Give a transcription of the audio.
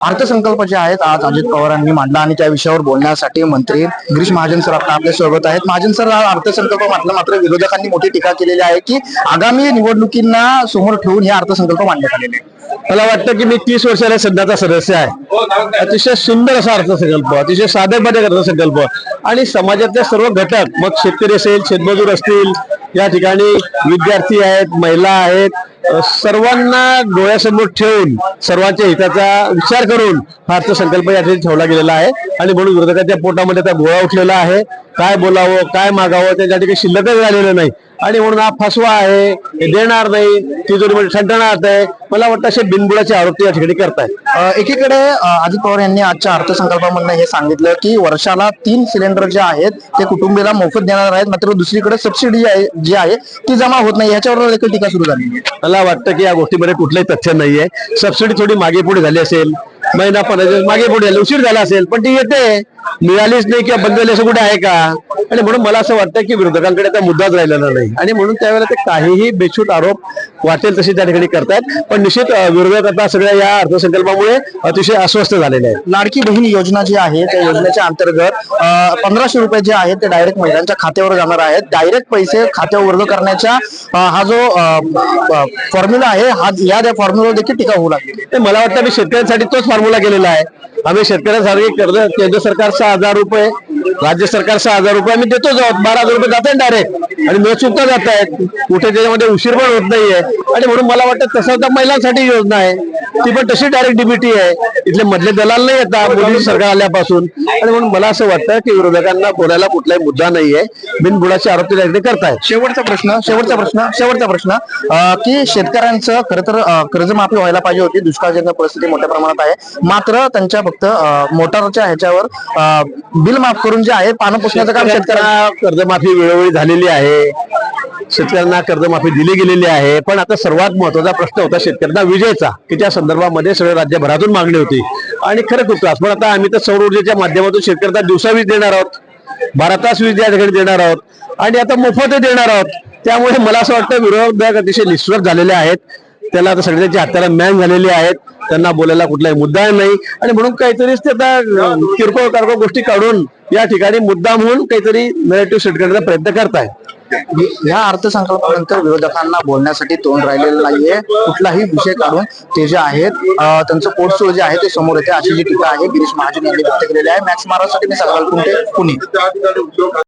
अर्थसंकल्प जे आहेत आज अजित पवारांनी मांडला आणि त्या विषयावर बोलण्यासाठी मंत्री गिरीश महाजन सर आता आपल्यासोबत आहेत. महाजन सर हा अर्थसंकल्प म्हटलं मात्र विरोधकांनी मोठी टीका केलेली आहे की आगामी निवडणुकींना समोर ठेवून हे अर्थसंकल्प मांडण्यात आलेले मला वाटतं की मी तीस वर्षाला सध्याचा सदस्य आहे. अतिशय सुंदर असा अर्थसंकल्प अतिशय साधेपणे अर्थसंकल्प आणि समाजातले सर्व घटक मग शेतकरी असेल शेतमजूर असतील या ठिकाणी विद्यार्थी आहेत महिला आहेत सर्वांना डोळ्यासमोर ठेवून सर्वांच्या हिताचा विचार करून हा अर्थसंकल्प या ठिकाणी ठेवला गेलेला आहे. आणि म्हणून विरोधकाच्या पोटामध्ये त्या गोळा उठलेला आहे. काय बोलावं काय मागावं त्याच्या ठिकाणी शिल्लकच राहिलेलं नाही. आणि म्हणून हा फसवा आहे देणार नाही तिजोरीमध्ये ठणठणाट आहे. मला वाटतं असे बिनबुडाचे आरोप या ठिकाणी करतायत. एकीकडे अजित पवार यांनी आजच्या अर्थसंकल्पामधनं हे सांगितलं की वर्षाला तीन सिलेंडर जे आहेत ते कुटुंबीला मोफत देणार आहेत मात्र दुसरीकडे सबसिडी आहे जी आहे ती जमा होत नाही. याच्यावर देखील टीका सुरू झाली. आहे मला वाटतं की या गोष्टीमध्ये कुठलंही तथ्य नाहीये. सबसिडी थोडी मागे पुढे झाली असेल महिना पंधरा मागे पुढे झाली उशीर झाला असेल पण ती येते. मिळालीच नाही किंवा बंद झाली असं कुठे आहे का? आणि म्हणून मला असं वाटतं की विरोधकांकडे त्या मुद्दाच राहिलेला नाही. आणि म्हणून त्यावेळेला ते काहीही बेछूट आरोप वाटेल तसे त्या ठिकाणी करतायत पण निश्चित विरोधक आता सगळ्या या अर्थसंकल्पामुळे अतिशय अस्वस्थ झालेले आहेत. लाडकी बहीण योजना जी आहे त्या योजनेच्या अंतर्गत पंधराशे रुपये जे आहेत ते डायरेक्ट महिलांच्या खात्यावर जाणार आहेत. डायरेक्ट पैसे खात्यावर वर्ग करण्याच्या हा जो फॉर्म्युला आहे हा या फॉर्म्युला देखील टीका होऊ लागली. मला वाटतं मी शेतकऱ्यांसाठी तोच फॉर्म्युला केलेला आहे. आम्ही शेतकऱ्यांसाठी कर्ज केंद्र सरकार सहा हजार रुपये राज्य सरकार सहा हजार रुपये आम्ही देतो आहोत. बारा हजार रुपये जातात डायरेक्ट आणि न चुकता जात आहेत कुठे त्याच्यामध्ये उशीर पण होत नाहीये. आणि म्हणून मला वाटतं तसं तर महिलांसाठी योजना आहे. ती पण तशी डायरेक्ट डीबीटी आहे. इथले मधले दलाल नाही येतात मोदी सरकार आल्यापासून. आणि म्हणून मला असं वाटतं की विरोधकांना बोलायला कुठलाही मुद्दा नाहीये. बिनबुडाचे आरोप ते करतायत. शेवटचा प्रश्न शेवटचा प्रश्न शेवटचा प्रश्न. की शेतकऱ्यांचं खरं तर कर्जमाफी व्हायला पाहिजे होती. दुष्काळजन्य परिस्थिती मोठ्या प्रमाणात आहे. मात्र त्यांच्या फक्त मोटारच्या ह्याच्यावर बिल माफ करून जे आहे पानं पुसण्याचं काम शेतकऱ्यांना कर्जमाफी वेळोवेळी झालेली आहे. शेतकऱ्यांना कर्जमाफी दिली गेलेली आहे. पण आता सर्वात महत्त्वाचा प्रश्न होता शेतकऱ्यांना विजेचा की त्या संदर्भामध्ये सगळ्या राज्यभरातून मागणी होती. आणि खरं खूप त्रास. पण आता आम्ही तर सौर ऊर्जेच्या माध्यमातून शेतकऱ्यांना दिवसा वीज देणार आहोत. बारा तास वीज या ठिकाणी देणार आहोत. आणि आता मोफत देणार आहोत. त्यामुळे मला असं वाटतं विरोधक अतिशय निस्वर्थ झालेले आहेत. त्याला आता सगळ्यांची हत्याला मॅन झालेली आहेत. त्यांना बोलायला कुठलाही मुद्दा नाही. आणि म्हणून काहीतरीच ते आता किरकोळ कारकोळ गोष्टी काढून या ठिकाणी मुद्दा म्हणून काहीतरी नरेटिव्ह सेट करण्याचा प्रयत्न करताय. या अर्थसंकल्पानंतर विरोधकांना बोलण्यासाठी तोंड राहिलेलं नाहीये. कुठलाही विषय काढून ते जे आहेत त्यांचं पोटसोळ जे आहे ते समोर येते. अशी जी टीका आहे गिरीश महाजन यांनी व्यक्त केलेली आहे. मॅक्स महाराजसाठी मी सगळ्यात पुणे.